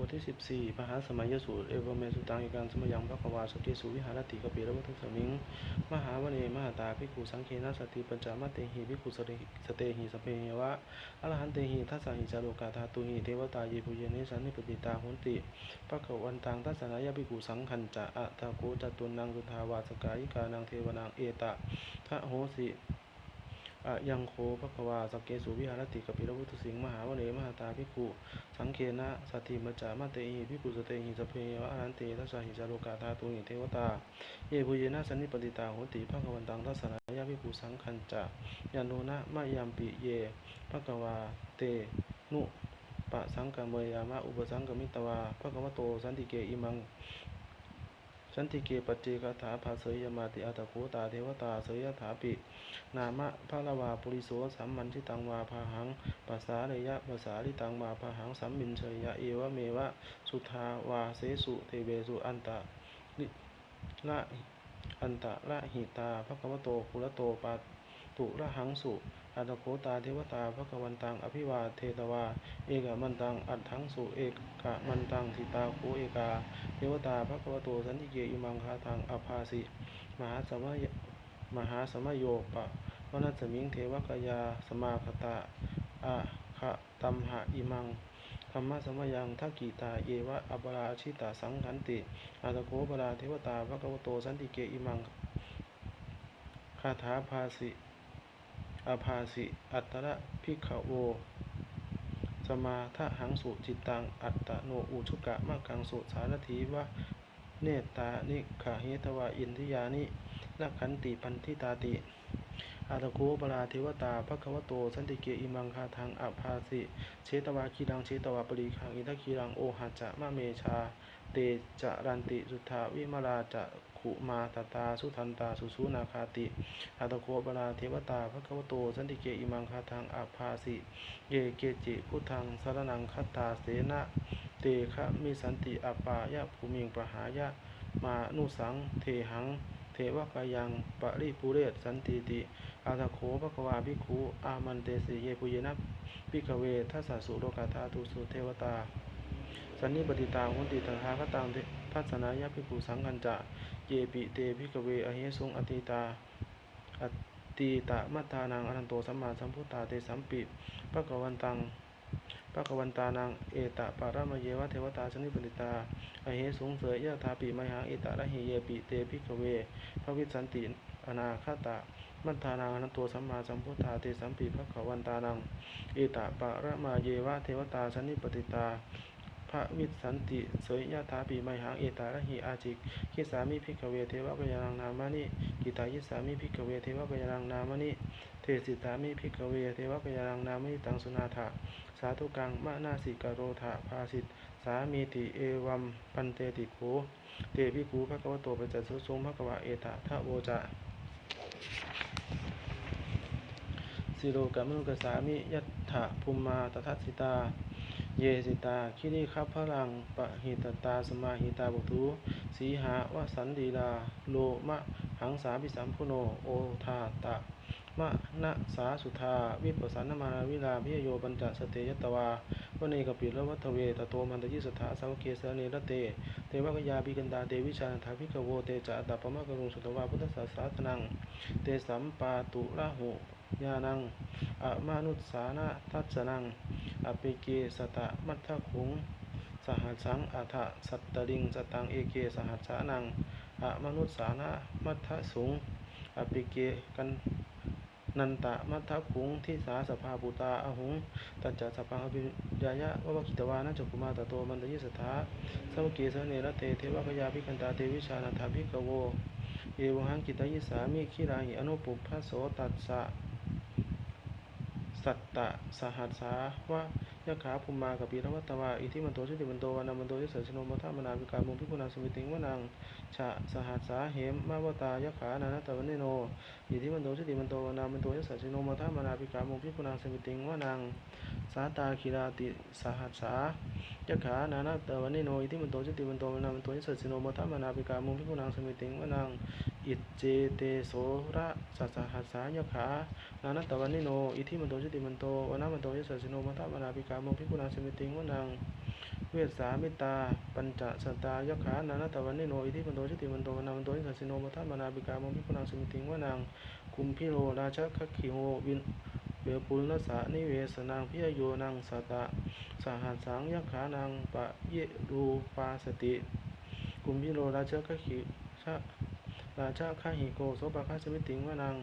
บทที่สิบสี่มหาสมัยยสูตรเอวเมสุตังอีกังสมยังพระกวาสเกสุวิหารติกปิระวัตสมิง มหาวเนมหาตาภิกขุสังเคนะสติปัญจามะเตหิภิกขุสเตสเตหิสเปเหวะอรหันเตหิทัสสหิจาโลกาธาตุหิเทวตาเยปุเยนิสันนิปติตาหุนติปะขวันตังทัสสนายภิกขุสังขันจะอะทะโกจตุนังสุทาวาสกายิกานังเทวนังเอตะทะโหสิ อะยังโคภควาสักเกสุวิหารติกปิรวุตุสิงห์มหาวเนมหาตาภิกขุสังเคนะสติมัจจามาเตหิภิกขุสเตหิสเพวะอรันเตทัสสหิจาโลกาธาตุหิเทวตาเยภูเยนะสันนิปติตาโหติภคววันตังทัสสนายาภิกขุสังคันจะยันโนนะมะยัมปิเยภควาเตนุปะสังกัมเมยามะอุปสังกมิตวาภควโตสันติเกอิมัง สันติเกปัจเจกถาภาเสยยมาติอัตโคตาเทวตาเสยถาปิ นามะพระละวาปุริโสสัมมันทิตังวาพาหังปัสสาเรยะปัสสาลิตังวาพาหังสัมมินเชยยะเอวะเมวะสุทาวาเสสุเทเวสุอันตะลิละอันตะละหิตาภควโตคุระโตปาตุระหังสุอัตโคตาเทวตาภควันตัง อภิวาเทตวา เอกมันตัง อัตถังสุเอกะมันตังสิตาโคเอกา เทวตาภควโตสันติเกอิมังคาทัง อภาสิ มหาสมัยมหาสมโยปะวนัสมิงเทวกยาสมาคตาอะคะตัมหะอิมังธรรมะสมยังทักกีตาเยวะอัปราชิตาสังขันติอาตโกปราเทวตาภควโตสันติเกอิมังคาถาภาสิ อาภาสิ อัตตระพิกขโว สมาทะหังสุจิตตัง อัตโนอุชุกะมะกังสุสารถีวะเนตตานิขะเหตวะอินทิยานินักขันติพันธิตาติ อาตโกปราเทวตาภควโต สันติเกอิมังคาทังอภาสิ เชตวาคีรังเชตวาปริคังอินทคีรังโอหัจจะมะเมชา เตจะรันติสุทธาวิมาราจะ ขุมาตตาสุทันตาสุสุนาคาติอาตโกปราเทวตาภควโตสันติเกอิมังคาทังอาภาสิเยเกจิพุทธังสารนังคัตตาเสนะเตคะมิสันติอปายะภูมิงปหายะมานุสังเทหังเทวกายังปริปุเรศสันติติอาตโขภควาภิกขุอามันเตสิเยปุเยนะภิกขเวทัสสะสุโลกาธาตุสุเทวตาสันนิปติตาหุนติตถาคตังทัศนายภิกขุสังกันจะ เยปิเตภิกเวอเหสุงอติตาอติตะมัตตานังอรันโตสัมมาสัมพุทธาเตสัมปิภควันตังภควันตานังเอตะปารามเยวะเทวตาสันนิปติตาอเหสุงเสยยะธาปิมหังเอตะระหิเยปิเตภิกเวภวิสันติอนาคตะมัตตานังอนันโตสัมมาสัมพุทธาเตสัมปิภควันตานังเอตะปะระมาเยวะเทวตาสันนิปติตา พระวิสันติเสยยะถาปีไมหังเอตาระหิอาจิกขิสามิภิกเวเทวะปยานังนามานิกิตายิสามิภิกเวเทวะปยานังนามานิเทสิตามิภิกเวเทวะปยานังนามานิตังสุนาถะสาธุกังมะนาสิกโรธาภาสิตสามีติเอวัมปันเตติโขเตภิกขุภะคะวโตปัจจสุสงภะคะวะเอตะทะโวจะสิโลกามนุกสามิยัตถะภูมมาตทัสสิตา เยสิตา คิริคัพพลัง ปะหิตตา สมาหิตาบุตุสีหาวสันดีลา โลมะ หังสาพิสัมพุโน โอทาตะ มะนะสาสุธา วิปัสสนามาวิลาพิโยปัญจสเตยตวาวเนกปิลวัตเวตโตมันตยิสถาสาวกเกสเนรเต เทวกยาปิกันตาเตวิชาถาภิกขโวเตจะอัตตปมะกรุงสุตวาพุทธศาสสานัง เตสัมปาตุระหุญานังอะมานุสานะทัสสนังอปิเกสตะมัทธคุง สหัสังอัฏฐสัตตลิงสตังเอเกสหัสานังอะมนุสสานะมัทธสุงอปิเกกัน นันตะมัทธคุงที่สาสภาปุตาอหุง ตัจจสภาอภิญายะวะวกิตวานะจักุมาตโตมันตยิสถาสวกเกสเนรเตเทวกยาพิกันตาเทวิชานาถาภิกโว เอวหังกิตยิสามิขีราหิอนุปุพพะโสตัสสะสัตตะสหัสสาวะ ยะขาภูมมากับปีรวัตวาอิทิมันโตชุติมันโตวานามันโตยสสชโนมัทธามนาวิการมุงพิกุณาสมิติงวนังฉะสหัสสาเหมมาวตายะขานานาตวันเนโนอิทิมันโตชุติมันโตวานามันโตยสสชโนมัทธามนาวิการมุงพิกุณาสมิติงวนังสาตาคิราติสหัสสายะขานานาตวันเนโนอิทิมันโตชุติมันโตวานามันโตยสสชโนมัทธามนาวิการมุงพิกุณาสมิติงวนังอิจเจเตโสระสัสหัสสายะขานานัตตวันนิโนอิทิมันโตชุติมันโตวนามันโตยสสโนมัทธามานาปิกาโมภิกขุนาสมิติงวนัง เวสสามิตา ปัญจสตายกขานานาตวันนิโนอิทิปันโตชิติมันโตนามันโตยิสัสสิโนมัทธมานาบิกาโมภิกขุนาสมิติงวนังคุมพิโรราชคัคขิโหวินเวปุลนสะนิเวสนังพิยโยนังสตะสหัสสังยักขานังปะเยรูปาสติ กุมพิโรราชคัคขิชะราชคาหิโกโสปะคาสมิติงวนัง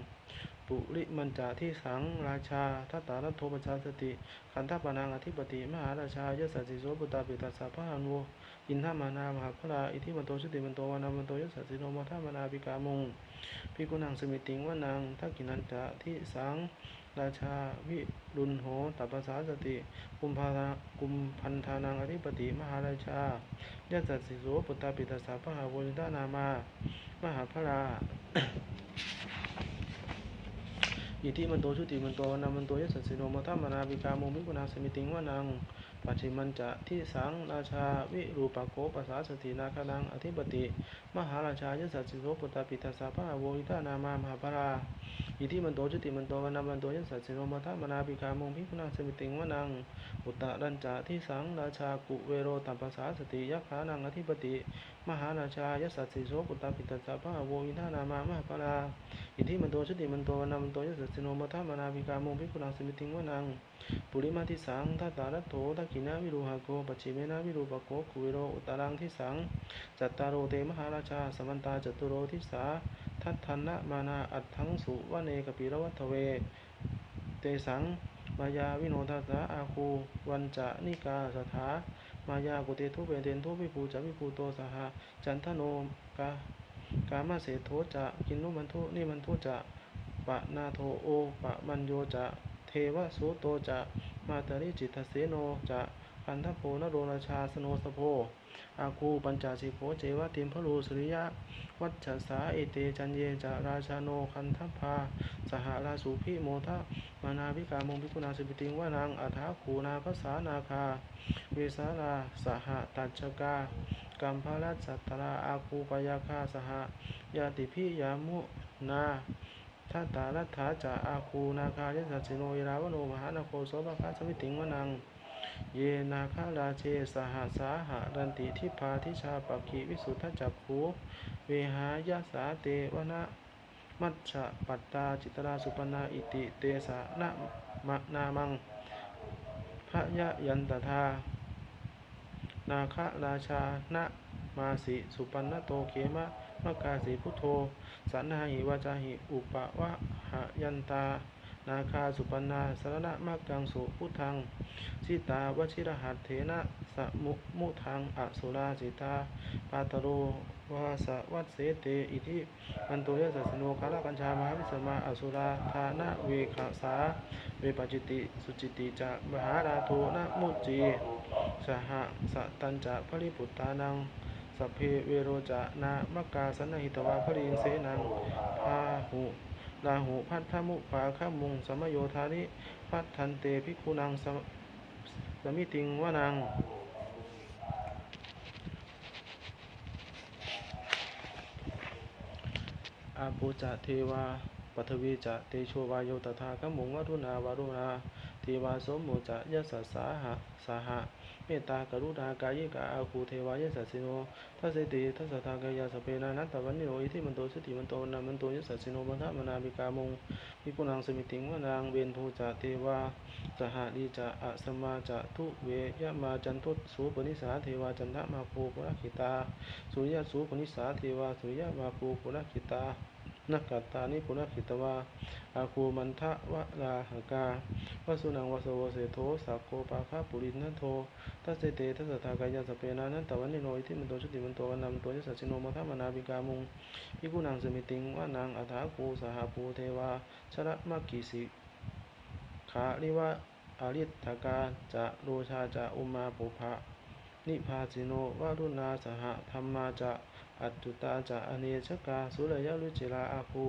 ปุริมันจาที่สังราชาทัตตารัตโทปชาสติขันธปานังอธิปติมหาราชายสัสสิโสปุตตาปิตัสสะพะหันโวอินทามานามหาพระอิทิมันโตชุติมันโตวานามันโตยสัสสิโนมัทธามานาปิกามุงพิกุนังสมิติงวานังทักกินันจะที่สังราชาวิรุณโหตัปปสาสติกุมภากุมพันธานังอธิปติมหาราชายสัสสิโสปุตตาปิตัสสะพะหาวอินทานามา มหาพระ อิทิมันโตชุติมันโตนามันโตยสัสสิโนมัทมานาบิกาโมมิกุณาสมิติงวานังปัจฉิมันจะที่สังราชาวิรูปโกปัสสาสตินาคานังอธิปติ มหาราชายสัสสิโสปุตตาปิตัสสะพะโวิตานามามหาภราอิทิมันโตชุติมันโตนามันโตยสัสสิโนมัทมานาบิกาโมมิกุณาสมิติงวานังอุตตรัญจะที่สังราชากุเวโรตัมปสสาสติยักขานังอธิปติ มหาราชายสัสสิโสปุตตาปิตัสสะพะโวอิตานามามหาภราอิทธิมันโตชติมันโตวนามันโตยสัสสิโนมัทมานาบิกาโมภิกขุนังสมิติงวนังปุริมาทิสังทัตตารัตโถทักขินาวิรูหะโกปัจฉิเมนาวิรูปโกกุวิโรอุตรังทิสังจัตตารโรเตมหาราชาสมันตาจตุโรทิสาทัตทันนะมานาอัตถังสุวเนกปิรวัตเว เตสังมายาวิโนทัสสะอาคูวันจะนิกาสถา มายากุเตทุเปเตนทุวิภูจะวิภูโตสหจันทโนกากามาเสโทจะกินนุมันทุนิมันทุจะปะนาโทโอปะมันโยจะเทวสุโตจะมาตริจิตเสโนจะ พันทโพนโรราชาสโนสโพ อาคูปัญจสิโพเจวะติมพลูสุริยะ วัชสาเอเตจันเยจะราชาโนคันทพา สหราสุพิโมทะมานาภิกามงพิกุณาสิปิติงวานางอัฐาคูนาภาษานาคา เวสาราสหตัจกากัมพาลัสสัตตราอาคูปยาคาสหยาติพิยามุนาทัตตารัตถาจะอาคูนาคายสัสสิโนยราวโนมหานาโคโสภคาสมิติงวนัง เยนาคาราเชสหสาหะรันติทิพาทิชาปกิวิสุทธจักขูเวหายาสาเตวนะมัชฌะปัตตาจิตราสุปนาอิติเตสะนะมะนามังพระยะยันตถานาคราชานะมาสิสุปันนโตเขมะมะกาสีพุทโธสันหาหิวาจาหิอุปวะหะยันตา นาคาสุปนาสรณะมักกังสุพุทังสิตาวชิรหัตเถนะสมุมุทังอสุราสิตาปาตโรวาสวัตเสเตอิทิมันโตยสัสสโนคาลกัญชามหาวิสมาอสุราธานะเวขาสาเวปจิติสุจิติจะมหาราโทนะมุจีสหสตัญจะพริปุตตานังสัพเพเวโรจะนามกาสนหิตวาพริอินเสนังพาหุ ลาหุพัทธมุปาขมุงสมโยธาริพัทธันเตภิกขุนังสมสมิติงวานังอาปูจะเทวาปัทวีจะเตโชวายโยตถาคมุงวรุณาวารุณาเทวาสมโมจะยสสสาหะสาหะ เมตตากรุณากายิกาอาคูเทวายสัสสิโนทัสสติทัสสะทากายาสเปนานัตตวันนิโนอิทิมันโตสติมันโตนามันโตยสัสสิโนมัทธมนาบิกามงวิปุนังสมิติงวานางเบนทูจะเทวาสหดีจะอะสมาจะทุเวยะมาจันทุสูปนิสาเทวาจันทมาภูปุรคิตาสุริยสูปนิสาเทวาสุริยมาภูปุรคิตา นักกัตตานิปุณขิตวาอาคูมันทะวะลาหกาวสุนังวสโวเสโทสักโคปาคาปุรินันโททัสเสเตทัสสะทากายาสเปนานันตวันนิโนอิทิมันโตชุติมันโตวันนามโตยสัสสิโนมัทมนาบิกามุงพิกุนังสมิติงวานางอัฐาคูสหภูเทวาชระมักกิสิขาลิวะอาริตถกาจะโรชาจะอุมาปุภะนิพาสิโนวารุณาสหธรรมาจะ อัตตุตาจะอเนชกาสุรยะลุจิราอาคู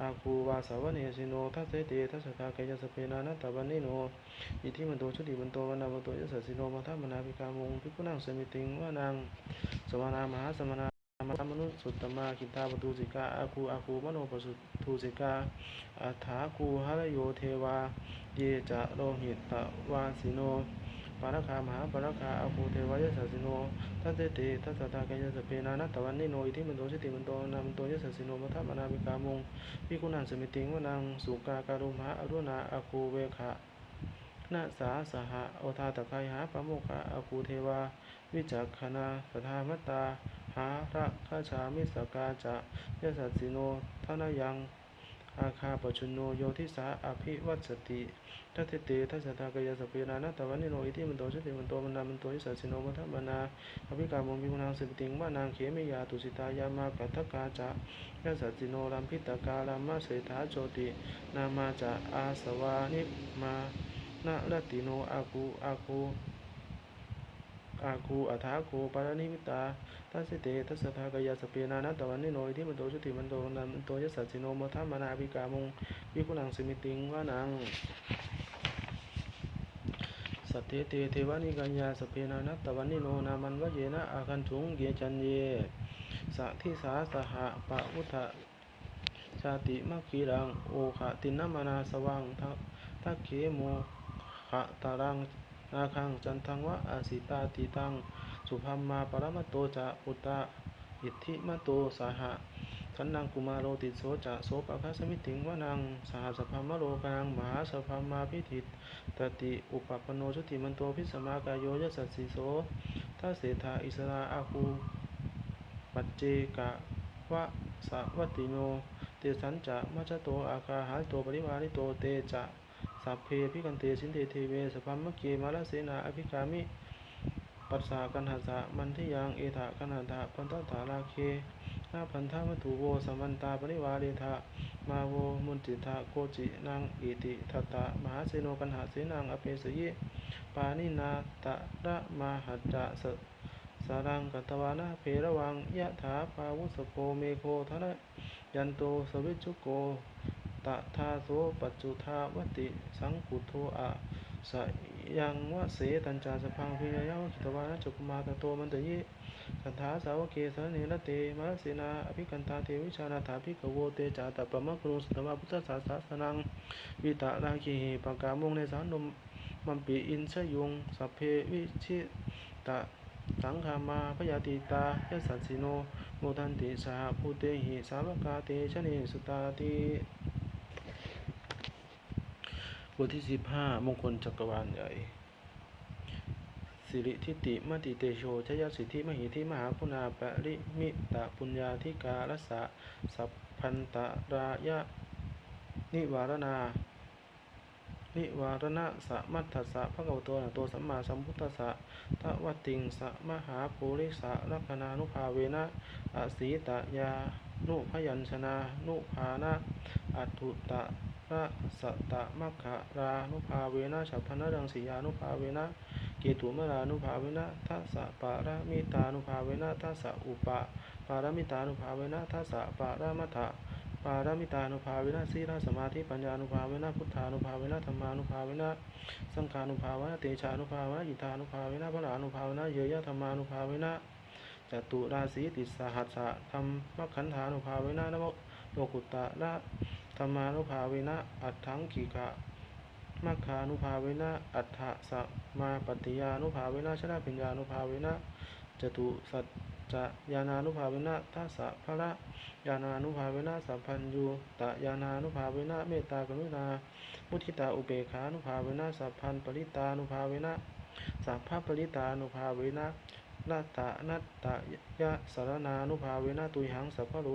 อาคูวาสาวเนสิโนทัสเตทัสสะทากยสเปนานัตตวันนิโนอิทิมันโตชุติมันโตวันนามันโตยสัสสิโนมาทัมนาภิกามงภิกุนังสมิติงวานังสมานามหาสมานามมนุสุตตมาคิตาปตุสิกาอาคูอาคูมโนปสุทุสิกาอัฏฐาคูหรโยเทวาเยจะโลหิตตวาสิโน ปาราคามหาปาราคาอาภูเทวายสัสสิโนทัสเตเตทัสสะทากายสเพนานัตตวันนิโนอิทิมันโตชิติมันโตนามันโตยสัสสิโนมัทมนามิกามงพิกุณังสมิติงวนังสุกาการุมหาอรุณาอาคูเวคะนาสาสหะโอทาตะไคหาปะโมคะอาคูเทวา วิจักขณาสทามตตา หาระคาชามิสกาจะยสัสสิโนทนายัง อาคาปชุนโนโยทิสาอภิวัตสติทัตเตทัสสทากายสพเพนานัตวันนิโนอิทิมันโตชติมันโตมันนามันโตยิสัสสิโนมัทธมนาอภิกามงพิกุณังสิบติงวานางเขมิยาตุสิตายามากัตกาจะยสัสสิโนรัมพิตกาลามาเสถาโจติ นามาจะอาสวานิมานะลติโนอาคูอาคู อาคูอัฐาคูปารณิมิตาทัสเตทัสทากายสเพนานัตตวันนิโนอิทิมันโตชติมันโตมันนามันโตยสัสิโนมัทธมนาอภิกามงพิกุณังสมิติงวานังสัตเตเตเทวานิกัญญาสเพนานัตตวันนิโนนามันวะเยนะอาคันถุงเยจันเยสะทิสาสหะปะพุทธชาติมัคคีรังโอขะตินนมานาสวังทักทักเขโมขะตารัง นาคังจันทังวะอาสิตาติตัง สุภัมมาปรมตโตจะอุตตะอิทธิมโตสหะสันนังกุมารโรติโสจะโสปะคะสมิติงวะนังสหสภัมมโรกังมหาสภัมมาพิธิตตติอุปปปโนชุติมันโตพิสมากายโยยสัสสิโสทัสเสธาอิสราอาคูปัจเจกะวะสวัตติโน เตสันจะมัจจโตอาคาหาโตปริวาริโตเตจะ สัพเพพิกันเตสินเตเทเวสพัมมะเกมาลเสนาอภิกามิ ปัสสากันหัสะมันทิยังเอถะกันหันทะพันตถาราเคนาพันธามัตุโวสัมมันตาปริวาเรทะมาโวมุนติทะโกจินางอิติทัตตะมหาเสโนกันหาเสนังอเปสยิปานินาตะระมาหัจจะสสารังกัตวานะเพระวังยะถาปาวุสโพเมโคทะนะยันโตสวิจุโก ตทาโสปัจจุทาวติ สังกุโทอะสยังวะเสตัญจาสพังพิยยวกิตวานะจุกุมาตโตมันตยิสัทธาสาวเกสเนรเตมะเสนาอภิกันตาเทวิชานาถาภิกโวเตจาตปะมะกรุสตมะพุทธศาสสนังวิตาราคีปกามงในสานนมมัมปีอินชยุงสัพเพวิชิตะสังขามาพยาติตายสัสสิโนโมทันติสหภูเตหิสาวกาเตชะเนสุตาติ บทที่สิบห้ามงคลจักรวาลใหญ่ สิริทิติมติเตโชชยสิทธิมหิทิมหาคุณาปริมิตะปุญญาธิการสะสัพพันตรายะ นิวารณา นิวารณะสะมัตถสะพระกวโตนะโตสัมมาสัมพุทธสะทวติงสะมหาภูริสะลัคนานุภาเวนะอสีตะยา นุพยัญชนะ นุภานะอัตุตะ ระสะตะมัคคะรานุภาเวนะฉัพพนรังสียานุภาเวนะเกตุมรานุภาเวนะทัสสะปารามิตานุภาเวนะทัสสะอุปะปารามิตานุภาเวนะทัสสะปารามัทธะปารามิตานุภาเวนะสีลสมาธิปัญญานุภาเวนะพุทธานุภาเวนะธรรมานุภาเวนะสังฆานุภาเวนะเตชานุภาเวนะอิทานุภาเวนะพระานุภาเวนะเยยะธรรมานุภาเวนะจตุราศีติสหัสสะธรรมขันธานุภาเวนะนโมโลกุตตะละ ธรรมานุภาเวนะอัตถังขีกะมัคคานุภาเวนะอัฏฐสัมมาปฏิยานุภาเวนะชนะปัญญานุภาเวนะจตุสัจจะญาณานุภาเวนะทัสสะพระญาณานุภาเวนะสัพพัญญูตะญาณานุภาเวนะเมตตากรุณา มุทิตาอุเบกขานุภาเวนะสัพพันปริตานุภาเวนะสัพพะปริตานุภาเวนะนาตะนัตตะยะสารนานุภาเวนะตุยหังสัพพะโล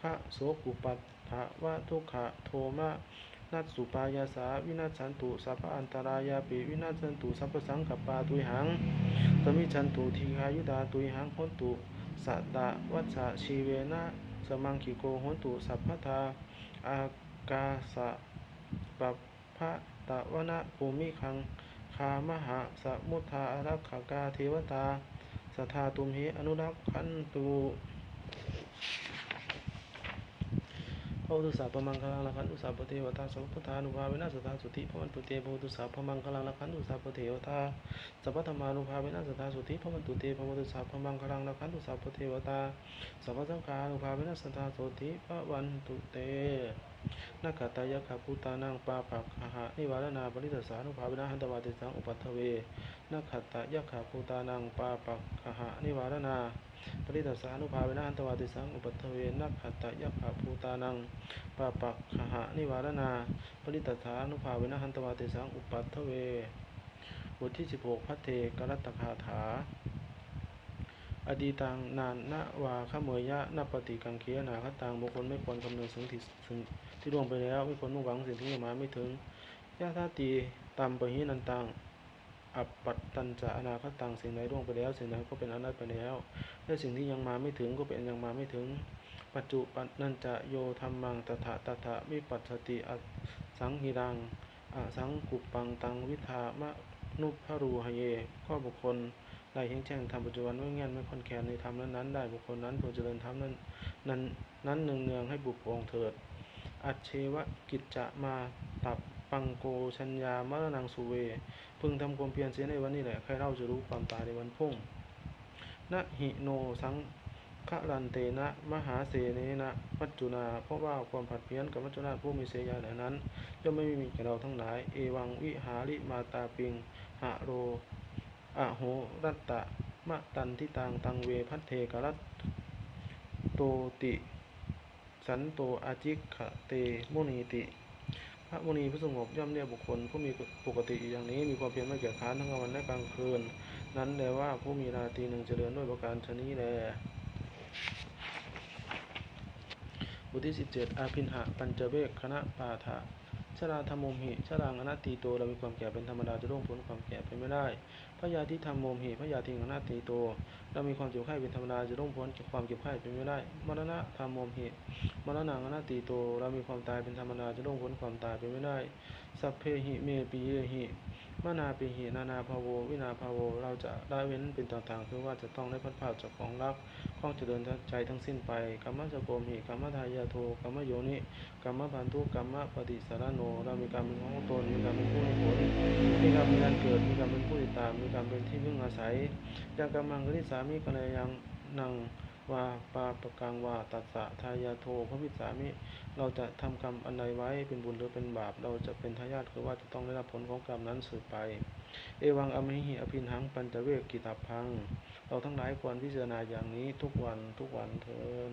ภะโสกุปัฏ ฐะวะทุกขะโทมะนัสสุปายาสาวินัสสันตุสัพพะอันตรายาปิวินัสสันตุสัพพสังกปาตุยหังสมิชันตุทีฆายุดาตุยหังโหนตุสัตตะวัชชีเวนะสมังคิโกหนตุสัพพทาอากาสะปัปพะตะวนะภูมิคังคามหะสมุทธาอารักขากาเทวตาสทธาตุมเหอนุรักขันตุ พระอุตุสาพมังคลังละขันตุสาปเทวตาสัพพุทานุภาเวนะสทธาสุติพระวันตุเตพระอุตุสาพมังคลังละขันตุสาปเทวตาสัพพธรรมานุภาเวนะสทธาสุติพระวันตุเตพระวันตุสาพมังคลังละขันตุสาปเทวตาสัพพสังฆานุภาเวนะสทธาสุติพระวันตุเตนักขตายะขาภูตานังปาปักขหะนิวารณาปริตสานุภาเวนะหันตวาติสังอุปัฏฐเวนักขตายะขาภูตานังปาปักขหะนิวารณา ปริตสานุภาเวนะหันตวาติสังอุปัฏฐเวนักขตายะขาภูตานังปาปักขหะนิวารณาปริตสานุภาเวนะหันตวาติสังอุปัฏฐเวบทที่ 16พัทเทกรัตตคาถา อดีตังนานนะวาขเมยยะนปฏิกังเคียนาคตังบุคคลไม่ควรคำนึงถึงที่ถึงที่ล่วงไปแล้ว ไม่ควรมุ่งหวังสิ่งที่ยังมาไม่ถึงยะธาตีตัมปะหินันตัง อัปปัตตัญจะอนาคตังสิ่งใดล่วงไปแล้ว สิ่งนั้นก็เป็นอนัตไปแล้วและสิ่งที่ยังมาไม่ถึงก็เป็นยังมาไม่ถึง ปัจจุปันนันจะโยธรรมังตถาตถาวิปัสสติอสังหิรังอสังกุปปังตังวิธามะนุพรูหเย ข้อบุคคลได้เห็นแจ้งธรรมปัจจุบันไม่เงี้ยนไม่คอนแคนในธรรมนั้นๆได้บุคคลนั้นผู้เจริญธรรมนั้นนั้นนั้นเนืองเนืองให้บุพองเถิด อัจเชวะกิจจะมาตับปังโกชัญญามรณังสุเว พึงทำความเพียรเสียในวันนี้แหละใครเล่าจะรู้ความตายในวันพุ่งนะหิโนสังฆรันเตนะมหาเสเนนะมัจจุนา เพราะว่าความผัดเพี้ยนกับมัจจุนาผู้มีเสียาเหล่านั้นย่อมไม่มีแก่เราทั้งหลาย เอวังวิหาริมาตาปิงหะโรอะโหรัตตะมะตันทิตังตังเวพัทเทกรัตโตติ สันโตอาจิกขะเตมุนีติ ระมุนีผู้สงบย่อมเรียกบุคคล ผู้มีปกติอย่างนี้มีความเพียรไม่เกียจคร้านทั้งกลางวันและกลางคืน นั้นแลว่าผู้มีราตรีหนึ่งเจริญด้วยประการชนี้แลบทที่ 17 อาพินหะ ปัญจเวกคณะปาถะ ชราธรรมโมหิชรางอนัตติโตเรามีความแก่เป็นธรรมดาจะร่วงพ้นความแก่ไปไม่ได้พระยาธิธรรมโมหิพระยาทิงอนัตติโตเรามีความเจ็บไข้เป็นธรรมดาจะร่วงพ้นจากความเจ็บไข้ไปไม่ได้ มรณะธรรมโมหิมรณะอนัตติโตเรามีความตายเป็นธรรมดาจะร่วงพ้นความตายไปไม่ได้สัพเพหิเมปิเยหิ มานาปิหินานาภาโว วินาภาโว เราจะได้เว้นเป็นต่างๆ คือว่าจะต้องได้พัดผ่าจากของรักข้องเจริญใจทั้งสิ้นไปกรรมสโกมหิกรรมทายาโทกรรมโยนิกรรมพันธุกรรมปฏิสารโน เรามีการมเป็นของตน มีการมเป็นผู้ให้ผลมีการมีการเกิด มีการมเป็นผู้ติดตาม มีการมเป็นที่พึ่งอาศัยยังกำมังกริสามิกนยังนัง วาปาปะกังวาตัสสะทายาโทพระวิสามิ เราจะทำกรรมอันใดไว้เป็นบุญหรือเป็นบาป เราจะเป็นทายาทคือว่าจะต้องได้รับผลของกรรมนั้นสืบไป เอวังอมหิอภินหังปัญจเวกกิตาพัง เราทั้งหลายควรพิจารณาอย่างนี้ทุกวันทุกวันเทิน